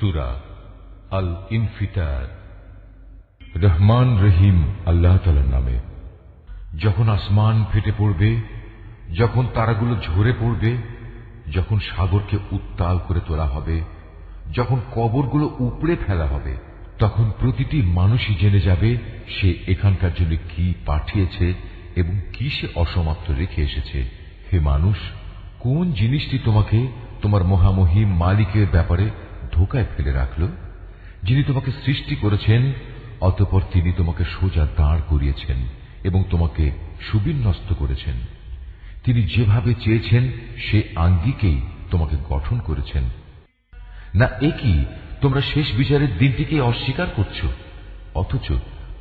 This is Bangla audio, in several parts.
সুরা আল ইনফিতার রহমান রহিম আল্লাহ তালার নামে। যখন আসমান ফেটে পড়বে, যখন তারাগুলো ঝরে পড়বে, যখন সাগরকে উত্তাল করে তোলা হবে, যখন কবরগুলো উপড়ে ফেলা হবে, তখন প্রতিটি মানুষই জেনে যাবে সে এখানকার জন্য কি পাঠিয়েছে এবং কি সে অসমাপ্ত রেখে এসেছে। হে মানুষ, কোন জিনিসটি তোমাকে, তোমার মহামহিম মালিকের ব্যাপারে ধোকায় ফেলে রাখল, যিনি তোমাকে সৃষ্টি করেছেন, অতপর তিনি তোমাকে সোজা দাঁড় করিয়েছেন এবং তোমাকে সুবিন্যস্ত করেছেন। তিনি যেভাবে চেয়েছেন, সে আঙ্গিকেই তোমাকে গঠন করেছেন। না একই তোমরা শেষ বিচারের দিনটিকে অস্বীকার করছ? অথচ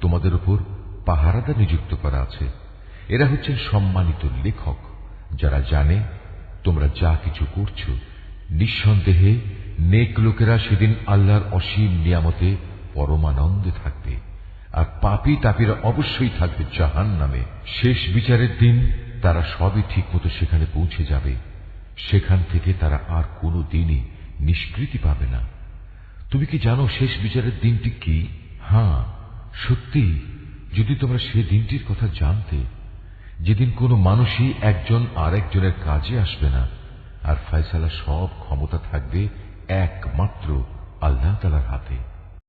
তোমাদের উপর পাহারাদা নিযুক্ত করা আছে। এরা হচ্ছেন সম্মানিত লেখক, যারা জানে তোমরা যা কিছু করছ। নিঃসন্দেহে নেক লোকেরা সেদিন আল্লাহর অসীম নিয়ামতে পরমানন্দে থাকবে, আর পাপি তাপিরা অবশ্যই থাকবে জাহান নামে শেষ বিচারের দিন তারা সবই ঠিকমতো সেখানে পৌঁছে যাবে। সেখান থেকে তারা আর কোনো দিনই নিষ্কৃতি পাবে না। তুমি কি জানো শেষ বিচারের দিনটি কি? হ্যাঁ সত্যি। যদি তোমরা সে দিনটির কথা জানতে, যেদিন কোনো মানুষই একজন আর একজনের কাজে আসবে না, আর ফয়সালা সব ক্ষমতা থাকবে একমাত্র আল্লাহ তালার হাতে।